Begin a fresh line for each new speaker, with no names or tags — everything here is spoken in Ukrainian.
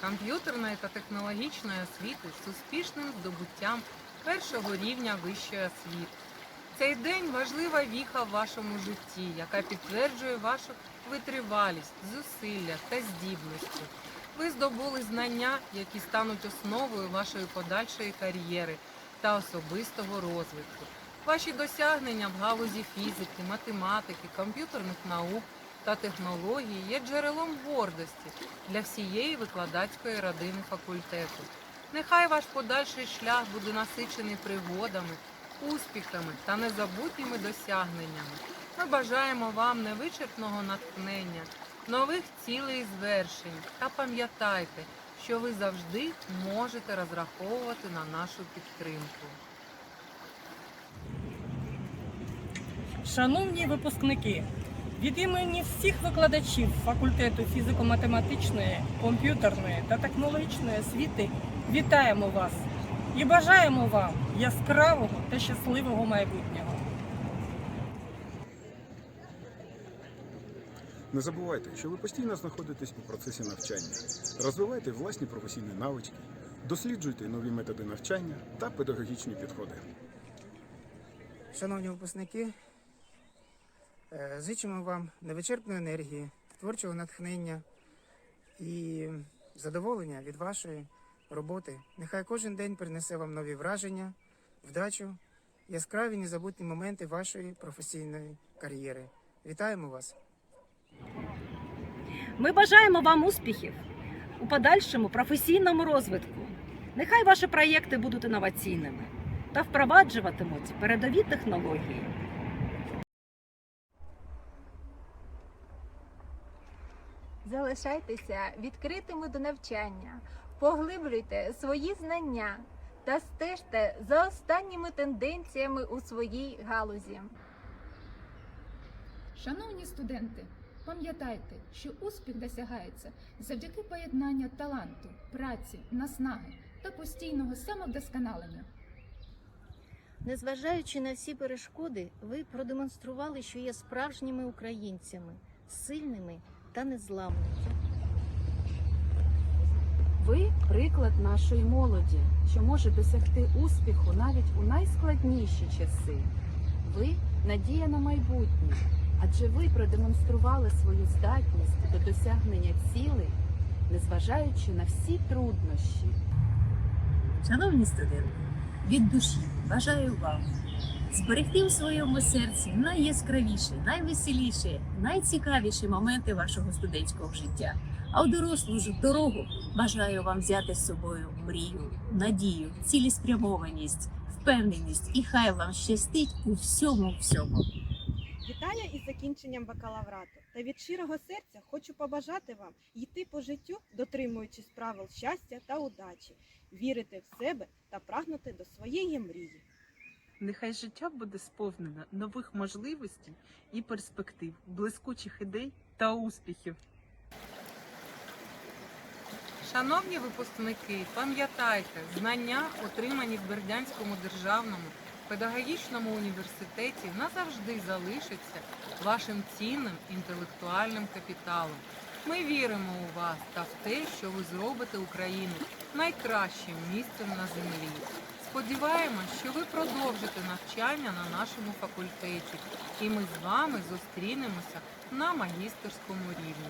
комп'ютерної та технологічної освіти з успішним здобуттям першого рівня вищої освіти. Цей день важлива віха в вашому житті, яка підтверджує вашу витривалість, зусилля та здібності. Ви здобули знання, які стануть основою вашої подальшої кар'єри та особистого розвитку. Ваші досягнення в галузі фізики, математики, комп'ютерних наук та технологій є джерелом гордості для всієї викладацької родини факультету. Нехай ваш подальший шлях буде насичений пригодами, успіхами та незабутніми досягненнями. Ми бажаємо вам невичерпного натхнення, нових цілей і звершень. Та пам'ятайте, що ви завжди можете розраховувати на нашу підтримку.
Шановні випускники, від імені всіх викладачів факультету фізико-математичної, комп'ютерної та технологічної освіти вітаємо вас і бажаємо вам яскравого та щасливого майбутнього.
Не забувайте, що ви постійно знаходитесь у процесі навчання. Розвивайте власні професійні навички, досліджуйте нові методи навчання та педагогічні підходи.
Шановні випускники, зичимо вам невичерпної енергії, творчого натхнення і задоволення від вашої роботи. Нехай кожен день принесе вам нові враження, вдачу, яскраві незабутні моменти вашої професійної кар'єри. Вітаємо вас!
Ми бажаємо вам успіхів у подальшому професійному розвитку. Нехай ваші проєкти будуть інноваційними та впроваджуватимуть передові технології.
Залишайтеся відкритими до навчання, поглиблюйте свої знання та стежте за останніми тенденціями у своїй галузі.
Шановні студенти, пам'ятайте, що успіх досягається завдяки поєднанню таланту, праці, наснаги та постійного самовдосконалення.
Незважаючи на всі перешкоди, ви продемонстрували, що є справжніми українцями, сильними та незламними.
Ви приклад нашої молоді, що може досягти успіху навіть у найскладніші часи. Ви надія на майбутнє, адже ви продемонстрували свою здатність до досягнення цілей, незважаючи на всі труднощі.
Шановні студенти, від душі бажаю вам зберегти у своєму серці найяскравіші, найвеселіші, найцікавіші моменти вашого студентського життя. А у дорослу ж дорогу бажаю вам взяти з собою мрію, надію, цілеспрямованість, впевненість і хай вам щастить у всьому всьому.
Вітаю із закінченням бакалаврату. Та від щирого серця хочу побажати вам йти по життю, дотримуючись правил щастя та удачі, вірити в себе та прагнути до своєї мрії.
Нехай життя буде сповнене нових можливостей і перспектив, блискучих ідей та успіхів. Шановні випускники, пам'ятайте, знання, отримані в Бердянському державному педагогічному університеті, назавжди залишаться вашим цінним інтелектуальним капіталом. Ми віримо у вас та в те, що ви зробите Україну найкращим місцем на землі. Сподіваємось, що ви продовжите навчання на нашому факультеті, і ми з вами зустрінемося на магістерському рівні.